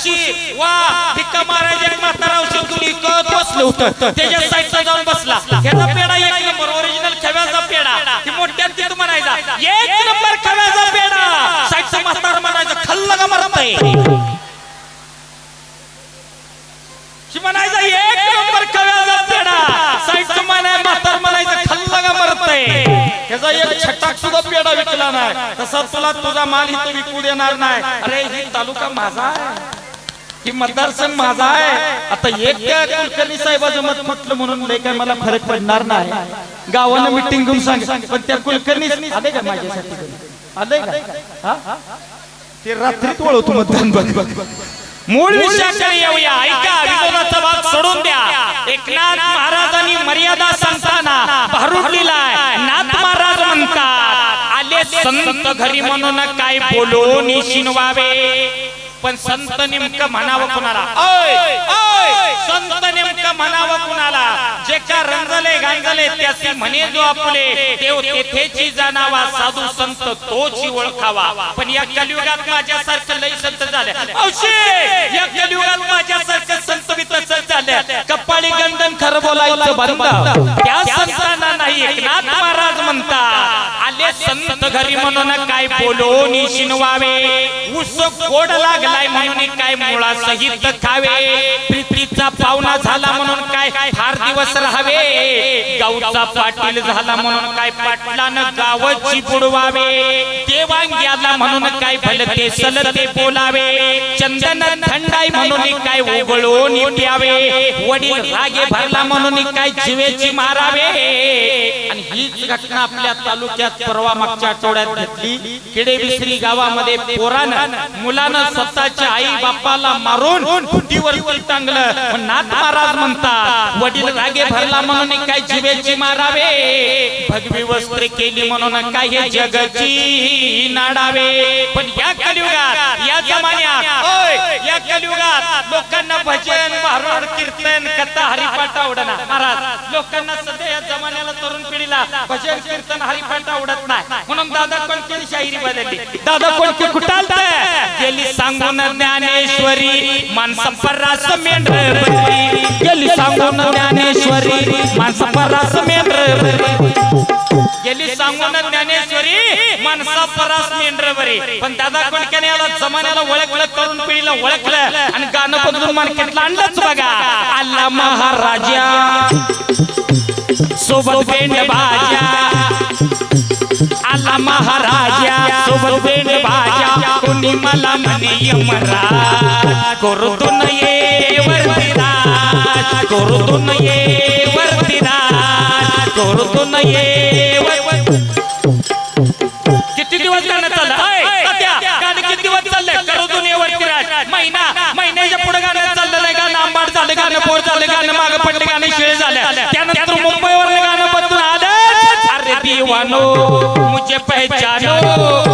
उशी वा भिक्का मारायचे एक म्हातारा औषध घेऊन इकत बसलं होतं. त्याच्या साईडला जाऊन बसला. ह्याचा पेढा एक नंबर ओरिजिनल खव्याचा पेढा. ती मोठ्यात तिथं म्हणायचा एक नंबर खव्याचा पेढा. साईडचा म्हातारा म्हणायचा खल्ला का मारताय? शी म्हणायचा एक नंबर खव्याचा पेढा. साईडचं म्हणाय म्हातार म्हणायचं खल्ला का मारताय? त्याचा एक छटाक सुद्धा पेढा विकला नाही. तसा तुला तुझा माल इथं विकू देणार नाही. अरे ही तालुका माझा आहे. ही मतदारसंघ माझा आहे. आता एक त्या कुलकर्णी साहेबाचं मत म्हटलं म्हणून लय काय मला फरक पडणार नाही. गावानं मिटिंग घेऊन सांग. पण त्या कुलकर्णी आले का माझ्यासाठी? आले का? ते रात्रीत वळवतो मत दोन बघ. बघ. मूळ विषयाकडे येऊया. ऐका विनोदाचा भाग सोडून द्या. एकनाथ महाराजांनी मर्यादा सांगताना भारूडलीला नाथ महाराज म्हणतात. आले संत घरी म्हणून काय बोलून शिनवावे? पण संत नेमकं म्हणावं कुणाला? संत नेमकं म्हणावं कुणाला? जे का रंजले गांजले त्याची म्हणे जो आपले देव तेथेची जाणावा साधू संत तोची ओळखावा. पण या कलियुगात माझ्यासारखं लय संत झाले औषे या कलियुगात माझ्यासारखं संत बी तसंच झाले कपाळी गंधन खरं बोलायचं बंद. त्या संतांना नाही एकनाथ महाराज म्हणतात आले संत घरी म्हणून काय बोलून शिनवावे? ऊस गोड लागलाय म्हणून काय मुळा सहित खावे? प्रीतीचा पाहुणा झाला म्हणून काय फार दिवस राहावे? गावचा पाटील झाला म्हणून काय पाटलानं गावची बुडवावे? देवांग्याला म्हणून काय भलते ते ते बोलावे? चंदन थंडाई म्हणून काय उघळून प्यावे? वडील रागे भरला म्हणून काय जिवेची मारावे? आणि हीच घटना आपल्या तालुक्यात परवा मागच्या आठवड्यात घेतली किडे बिसरी गावामध्ये पोरानं मुलानं स्वतःच्या आई बापाला मारून फुटीवर टांगलं. नाथ महाराज म्हणतात वडील रागे भरला म्हणून काय जीवेची मारावे. भगवी वस्त्र केली म्हणून काय हे जगची नाडावे. पण या कलियुगात या जमान्यात या कलियुगात लोकांना भजन भारुड कीर्तन कथा हरिपाठ आवडना महाराज लोकांना सध्या या जमान्याला तरुण पिढीला भजन कीर्तन हरिपाठ आवडत नाही. म्हणून दादा कोणती शाहिरी बदलली? दादा कोणती कुटाल गेली सांगून ज्ञानेश्वरी माणसं परास मेंढर गेली सांगून ज्ञानेश्वरी माणसं परास मेंढर गेली सांगून ज्ञानेश्वरी माणसा परास मेंढर बरे पण दादा कोणक्याने याला जमान्याला ओळखलं तरुण पिढीला ओळखलं आणि गाणं बदलून मार्केटला आणलंच बघा. आला महाराजा सोबत बेंड भाज्या. आला महाराजा सोबत बेंड भाज्या. कोणी मला म्हणे यमराज करतो नये वरतीराज करतो नये वरतीराज करतो नये किती दिवस गाणं चाललं किती दिवस चाललंय? करू दुनिया वरतीराज महिना महिन्याच्या पुढे गाणं चाललं नाही गाणं आंबाड झालं गाणं पोर झालं गाणं मागं पडलं गाणं शिळे झालं. त्यानंतर मुंबईवर गाणं बदलून आलं अरे दिवानो मुझे पहचानो.